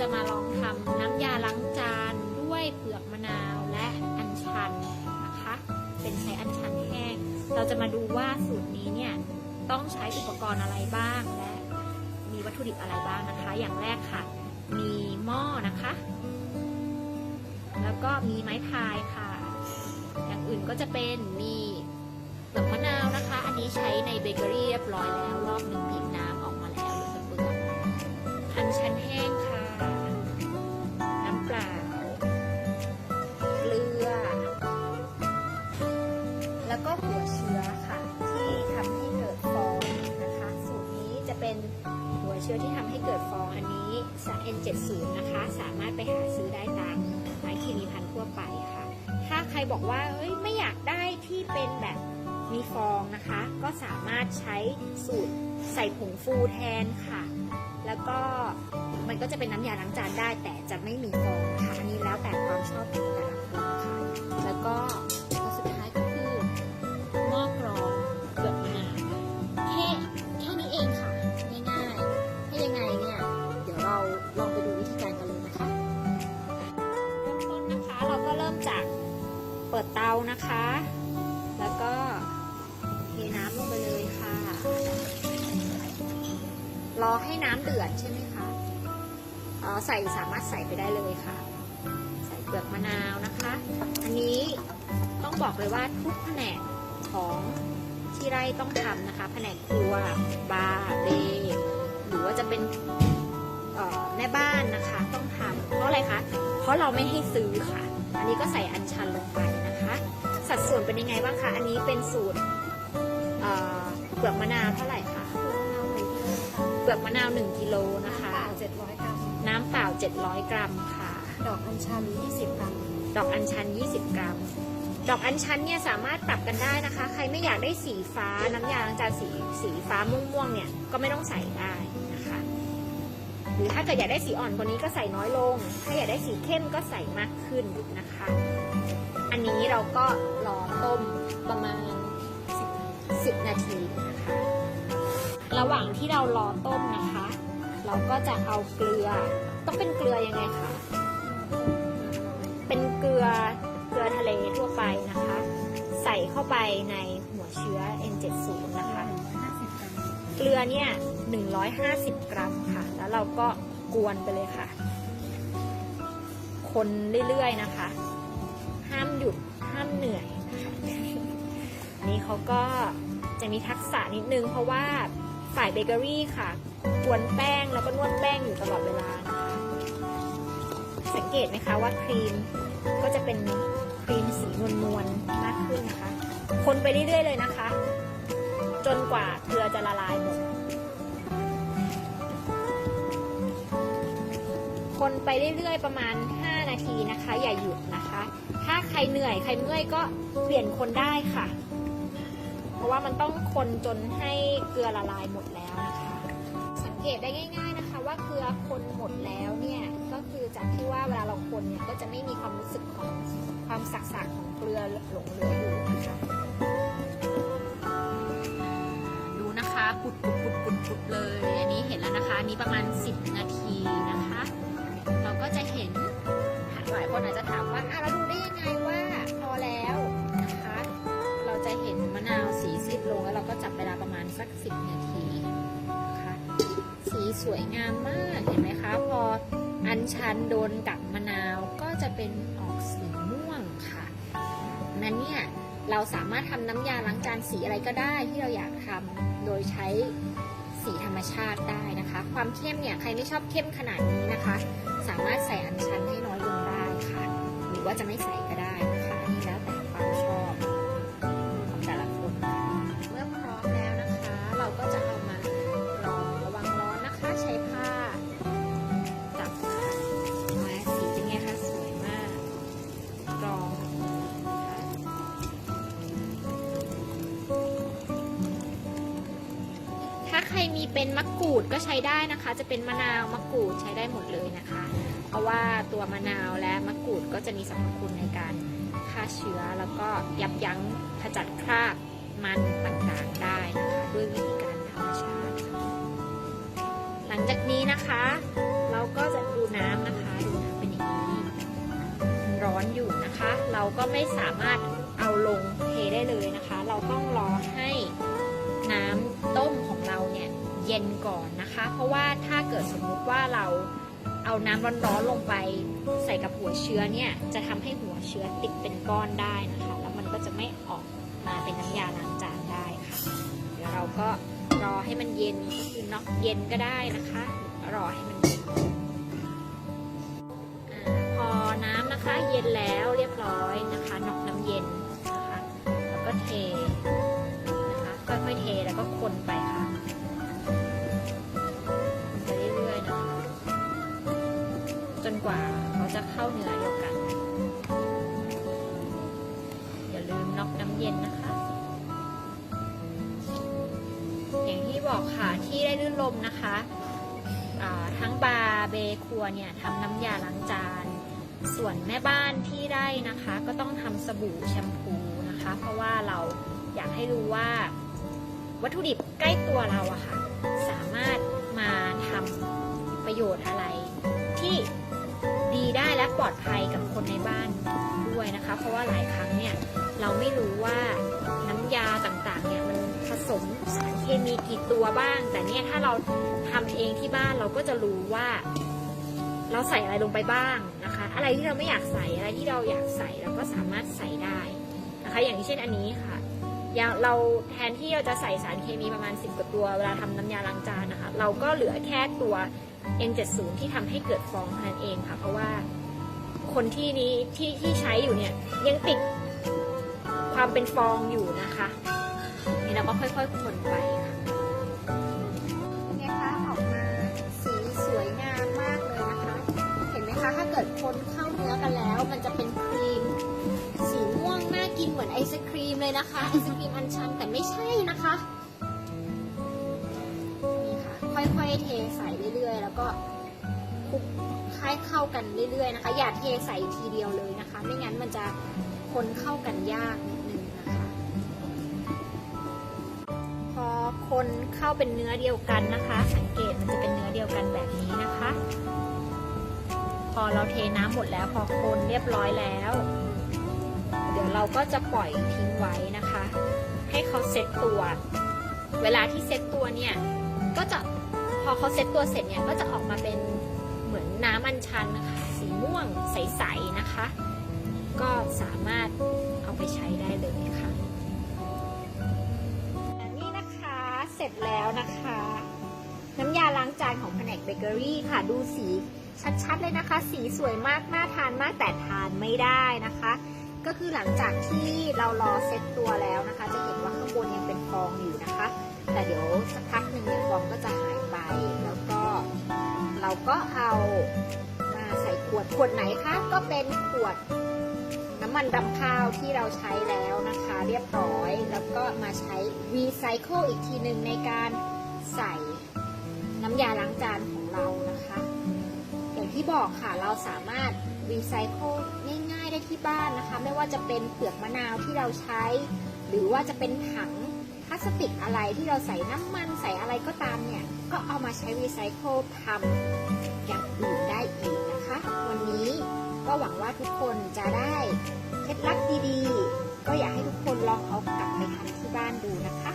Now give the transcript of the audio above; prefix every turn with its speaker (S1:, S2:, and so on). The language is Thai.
S1: จะมาลองทำน้ำยาล้างจานด้วยเปลือกมะนาวและอัญชันนะคะ เป็นใช้อัญชันแห้ง เราจะมาดูว่าสูตรนี้เนี่ยต้องใช้อุปกรณ์อะไรบ้างและมีวัตถุดิบอะไรบ้างนะคะ อย่างแรกค่ะ มีหม้อนะคะ แล้วก็มีไม้พายค่ะ อย่างอื่นก็จะเป็นมีเปลือกมะนาวนะคะ อันนี้ใช้ในเบเกอรี่เรียบร้อยแล้วรอบหนึ่งบีบน้ำ 0 นะคะ สามารถไปหาซื้อได้ตามร้านเคมีพันทั่วไปค่ะ ถ้าใครบอกว่าเฮ้ยไม่อยากได้ที่เป็นแบบมีฟองนะคะ ก็สามารถใช้สูตรใส่ผงฟูแทนค่ะ แล้วก็มันก็จะเป็นน้ำยาล้างจานได้ แต่จะไม่มีฟองค่ะอันนี้แล้วแต่ความชอบของแต่ละคนค่ะ แล้วก็ น้ำเดือดใช่ไหมคะอ่อใส่สามารถใส่ไปได้เลยค่ะ ใส่เปลือกมะนาวนะคะ อันนี้ต้องบอกเลยว่าทุกแผนกของที่ไร่ต้องทำนะคะ แผนกครัว บาร์เบหรือว่าจะเป็นแม่บ้านนะคะต้องทำเพราะอะไรคะ เพราะเราไม่ให้ซื้อค่ะ อันนี้ก็ใส่อัญชันลงไปนะคะ สัดส่วนเป็นยังไงบ้างคะ อันนี้เป็นสูตรเปลือกมะนาวเท่าไหร่ ปลือกมะนาว 1กิโลนะคะ
S2: เปล่า700กรัม
S1: น้ำเปล่า 700 กรัมค่ะ
S2: ดอกอัญชัน20กรัม
S1: ดอกอัญชัน 20 กรัม ดอกอัญชันเนี่ยสามารถปรับกันได้นะคะ ใครไม่อยากได้สีฟ้าน้ำยาล้างจานสีสีฟ้าม่วงๆเนี่ยก็ไม่ต้องใส่ได้นะคะ หรือถ้าเกิดอยากได้สีอ่อนกว่านี้ก็ใส่น้อยลง ถ้าอยากได้สีเข้มก็ใส่มากขึ้นนะคะ อันนี้เราก็รอต้มประมาณ 10 นาทีนะคะ ระหว่างที่เรารอต้มนะคะ เราก็จะเอาเกลือ ต้องเป็นเกลือยังไงคะเป็นเกลือเกลือทะเลทั่วไปนะคะ ใส่เข้าไปในหัวเชื้อ N70 นะคะเกลือเนี่ย150 กรัมค่ะ แล้วเราก็กวนไปเลยค่ะ คนเรื่อยๆนะคะ ห้ามหยุดห้ามเหนื่อยนะคะอันนี้เขาก็จะมีทักษะนิดนึงเพราะว่า ฝ่ายเบเกอรี่ค่ะกวนแป้งแล้วก็นวดแป้งอยู่ตลอดเวลานะคะสังเกตไหมคะว่าครีมก็จะเป็นครีมสีนวลๆมากขึ้นนะคะ คนไปเรื่อยๆเลยนะคะ จนกว่าเกลือจะละลายหมดคนไปเรื่อยๆประมาณ 5 นาทีนะคะ อย่าหยุดนะคะ ถ้าใครเหนื่อยใครเมื่อยก็เปลี่ยนคนได้ค่ะ เพราะว่ามันต้องคนจนให้เกลือละลายหมดแล้วนะคะ สังเกตได้ง่าย ๆนะคะ ว่าเกลือคนหมดแล้วเนี่ยก็คือจากที่ว่าเวลาเราคนเนี่ยก็จะไม่มีความรู้สึกของความสักๆของเกลือหลงเหลืออยู่นะคะดูนะคะปุดปุดปุดปุดปุดเลย อันนี้เห็นแล้วนะคะ นี้ประมาณ 10 นาทีนะคะ เราก็จะเห็นหลายคนอาจจะถามว่าอะเราดูได้ยังไงว่า สวยงามมากเห็นไหมคะพออัญชันโดนกับมะนาวก็จะเป็นออกสีม่วงค่ะนั้นเนี่ยเราสามารถทำน้ำยาล้างจานสีอะไรก็ได้ที่เราอยากทำโดยใช้สีธรรมชาติได้นะคะ ความเข้มเนี่ยใครไม่ชอบเข้มขนาดนี้นะคะ สามารถใส่อัญชันให้น้อยลงได้ค่ะ หรือว่าจะไม่ใส่ก็ เป็นมะกรูดก็ใช้ได้นะคะ จะเป็นมะนาวมะกรูดใช้ได้หมดเลยนะคะ เพราะว่าตัวมะนาวและมะกรูดก็จะมีสรรพคุณในการฆ่าเชื้อ แล้วก็ยับยั้งขจัดคราบมันต่างๆได้นะคะด้วยวิธีการธรรมชาติ หลังจากนี้นะคะ เราก็จะดูน้ำนะคะดูน้ำเป็นอย่างนี้ร้อนอยู่นะคะ เราก็ไม่สามารถเอาลงเทได้เลยนะคะ เราต้องรอให้น้ำต้มของเราเนี่ย เย็นก่อนนะคะ เพราะว่าถ้าเกิดสมมุติว่าเราเอาน้ำร้อนๆลงไปใส่กับหัวเชื้อเนี่ยจะทำให้หัวเชื้อติดเป็นก้อนได้นะคะ แล้วมันก็จะไม่ออกมาเป็นน้ำยาล้างจานได้ค่ะเดี๋ยวเราก็รอให้มันเย็นก็คือน็อกเย็นก็ได้นะคะรอให้มันเย็นอาพอน้ำนะคะเย็นแล้วเรียบร้อยนะคะน็อกน้ำเย็นนะคะแล้วก็เท บอกค่ะที่ได้ลื่นลมนะคะทั้งบาร์เบครัวเนี่ยทำน้ำยาล้างจาน ส่วนแม่บ้านที่ได้นะคะ ก็ต้องทำสบู่แชมพูนะคะ เพราะว่าเราอยากให้รู้ว่าวัตถุดิบใกล้ตัวเราอะค่ะ สามารถมาทำประโยชน์อะไร ที่ดีได้และปลอดภัยกับคนในบ้านด้วยนะคะ เพราะว่าหลายครั้งเนี่ย เราไม่รู้ว่าน้ำยาต่างๆเนี่ยมันผสมสารเคมีกี่ตัวบ้าง แต่เนี่ยถ้าเราทำเองที่บ้านเราก็จะรู้ว่า เราใส่อะไรลงไปบ้างนะคะ อะไรที่เราไม่อยากใส่อะไรที่เราอยากใส่เราก็สามารถใส่ได้นะคะ อย่างเช่นอันนี้ค่ะอย่างเราแทนที่เราจะใส่สารเคมีประมาณ 10กว่าตัวเวลาทำน้ำยาล้างจานนะคะ เราก็เหลือแค่ตัว N70 ที่ทำให้เกิดฟองเท่านั้นเองค่ะ เพราะว่าคนที่นี้ที่ที่ใช้อยู่เนี่ยยังติด ความเป็นฟองอยู่นะคะนี่เราก็ค่อยๆคนไปค่ะ
S2: เป็นไงคะออกมาสีสวยงามมากเลยนะคะ เห็นไหมคะถ้าเกิดคนเข้าเนื้อกันแล้ว มันจะเป็นครีม สีม่วงน่ากินเหมือนไอศครีมเลยนะคะไอศครีมอันชันแต่ไม่ใช่นะคะนี่ค่ะค่อยๆเทใส่เรื่อยๆ แล้วก็คลุกให้เข้ากันเรื่อยๆนะคะ อย่าเทใส่ทีเดียวเลยนะคะ ไม่งั้นมันจะคนเข้ากันยากนิดนึงนะคะ
S1: คนเข้าเป็นเนื้อเดียวกันนะคะ สังเกตมันจะเป็นเนื้อเดียวกันแบบนี้นะคะ พอเราเทน้ำหมดแล้วพอคนเรียบร้อยแล้ว เดี๋ยวเราก็จะปล่อยทิ้งไว้นะคะ ให้เขาเซ็ตตัว เวลาที่เซ็ตตัวเนี่ยก็จะพอเขาเซ็ตตัวเสร็จเนี่ยก็จะออกมาเป็นเหมือนน้ำอัญชันนะคะ สีม่วงใสๆนะคะ ก็สามารถเอาไปใช้ได้เลยค่ะ เสร็จแล้วนะคะ น้ำยาล้างจานของแผนกเบเกอรี่ค่ะ ดูสีชัดๆเลยนะคะ สีสวยมากน่าทานมากแต่ทานไม่ได้นะคะ ก็คือหลังจากที่เรารอเซ็ตตัวแล้วนะคะ จะเห็นว่าข้างบนยังเป็นฟองอยู่นะคะ แต่เดี๋ยวสักพักหนึ่งเนี่ยฟองก็จะหายไป แล้วก็เราก็เอามาใส่ขวดขวดไหนคะ ก็เป็นขวด มันดำข้าวที่เราใช้แล้วนะคะ เรียบร้อย แล้วก็มาใช้รีไซเคิลอีกทีหนึ่งในการใส่น้ำยาล้างจานของเรานะคะ อย่างที่บอกค่ะเราสามารถรีไซเคิลง่ายๆได้ที่บ้านนะคะ ไม่ว่าจะเป็นเปลือกมะนาวที่เราใช้ หรือว่าจะเป็นถังพลาสติกอะไรที่เราใส่น้ำมันใส่อะไรก็ตามเนี่ย ก็เอามาใช้รีไซเคิลทำอย่างอื่นได้อีกนะคะ วันนี้ก็หวังว่าทุกคนจะได้ เคล็ดลับดีๆ ก็อยากให้ทุกคนลองเอากลับไปทำที่บ้านดูนะคะ